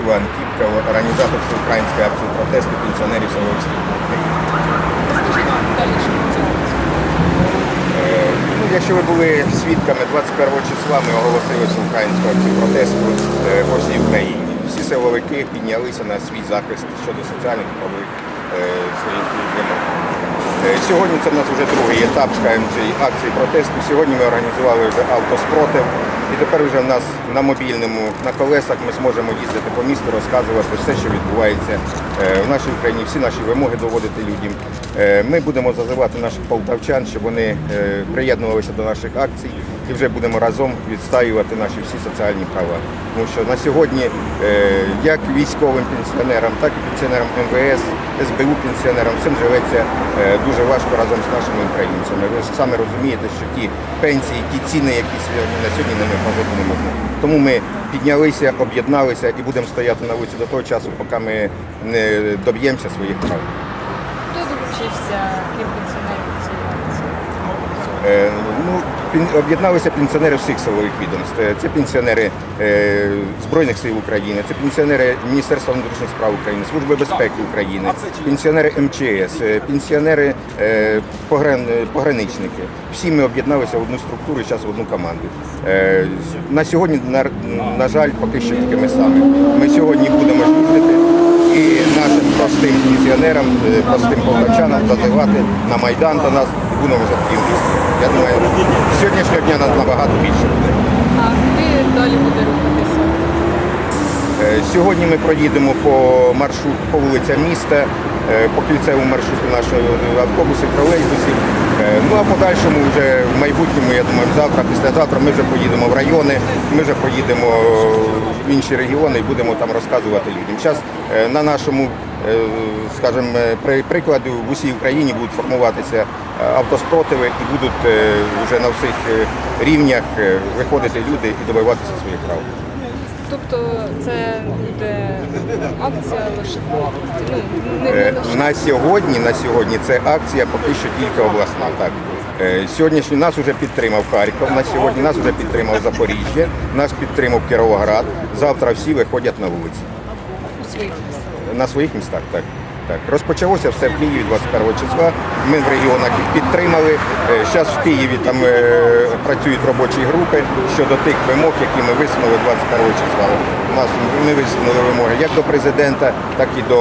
Іван Кіпка, організатор всеукраїнської акції протесту пенсіонерів Силових України. Е, Ну, якщо ви були свідками, 21 числа ми оголосили всеукраїнську акцію протесту е, по всій Україні. Всі силовики піднялися на свій захист щодо соціальних правових е, своїх вимог. Е, Сьогодні це в нас вже другий етап скажімо, цієї акції протесту. Сьогодні ми організували вже автоспротив. І тепер вже в нас на мобільному, на колесах ми зможемо їздити по місту, розказувати все, що відбувається е, в нашій Україні, всі наші вимоги доводити людям. Е, Ми будемо зазивати наших полтавчан, щоб вони е, приєднувалися до наших акцій і вже будемо разом відстаювати наші всі соціальні права. Тому що на сьогодні е, як військовим пенсіонерам, так і пенсіонерам МВС, СБУ пенсіонерам всім живеться е, дуже важко разом з нашими українцями. Ви ж самі розумієте, що ті пенсії, ті ціни, які сьогодні на сьогодні ними не можна. Тому ми піднялися, об'єдналися і будемо стояти на вулиці до того часу, поки ми не доб'ємося своїх прав. Хто долучився, крім пенсіонерів цієї акції? Об'єдналися пенсіонери всіх силових відомств. Е, Це пенсіонери е, Збройних сил України, це пенсіонери Міністерства внутрішніх справ України, Служби безпеки України, пенсіонери МЧС, е, пенсіонери погран- пограничники. Всі ми об'єдналися в одну структуру і зараз в одну команду. На сьогодні, на, жаль, поки що тільки ми самі. Ми сьогодні будемо їздити і нашим простим пенсіонерам, простим полтавчанам зазивати на Майдан до нас і будемо вже в. Я думаю, з сьогоднішнього дня нас набагато більше буде. А куди далі буде рухатися? Е, Сьогодні ми проїдемо по маршруту, по вулицям міста, е, по кільцевому маршруту нашого автобусів, тролейбусів. Е, Ну а подальшому вже в майбутньому, я думаю, завтра, післязавтра ми вже поїдемо в райони, ми вже поїдемо в інші регіони і будемо там розказувати людям. Зараз на нашому, скажімо, при- прикладу в усій Україні будуть формуватися е, автоспротиви і будуть е, вже на всіх е, рівнях е, виходити люди і добиватися своїх прав. Тобто це буде акція лише? Ну, не, Е, лише. На сьогодні, на сьогодні це акція поки що тільки обласна. Так. Е, Сьогоднішній нас вже підтримав Харків, на сьогодні нас вже підтримав Запоріжжя, нас підтримав Кіровоград. Завтра всі виходять на вулиці. у своїх містах. На своїх містах, так. Так, розпочалося все в Києві 21 числа. Ми в регіонах їх підтримали. Зараз в Києві там е, працюють робочі групи щодо тих вимог, які ми висунули 21 числа. У нас ми висунули вимоги як до президента, так і до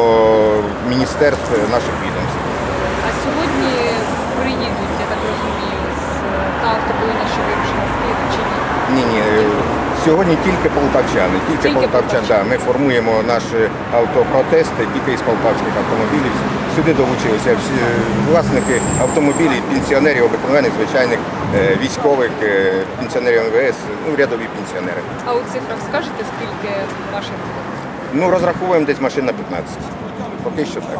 міністерств наших відомств. А сьогодні приїдуть, я так розумію, та автобуйня, що вирушила з Києва чи ні? Ні, ні. Сьогодні тільки полтавчани, тільки, Тільки полтавчани. Да, ми формуємо наші автопротести тільки із полтавських автомобілів. Сюди долучилися всі власники автомобілів, пенсіонерів, обикновених, звичайних е, військових, е, пенсіонерів МВС, ну, рядові пенсіонери. А у цифрах скажете, скільки машин? Ну, розраховуємо десь машин на 15. Поки що так.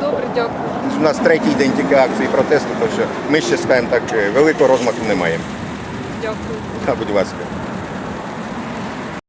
Добре, дякую. У нас третій день тільки акції протесту, тому що ми ще скажімо так, е, великого розмаху не маємо. Дякую. Та, будь ласка.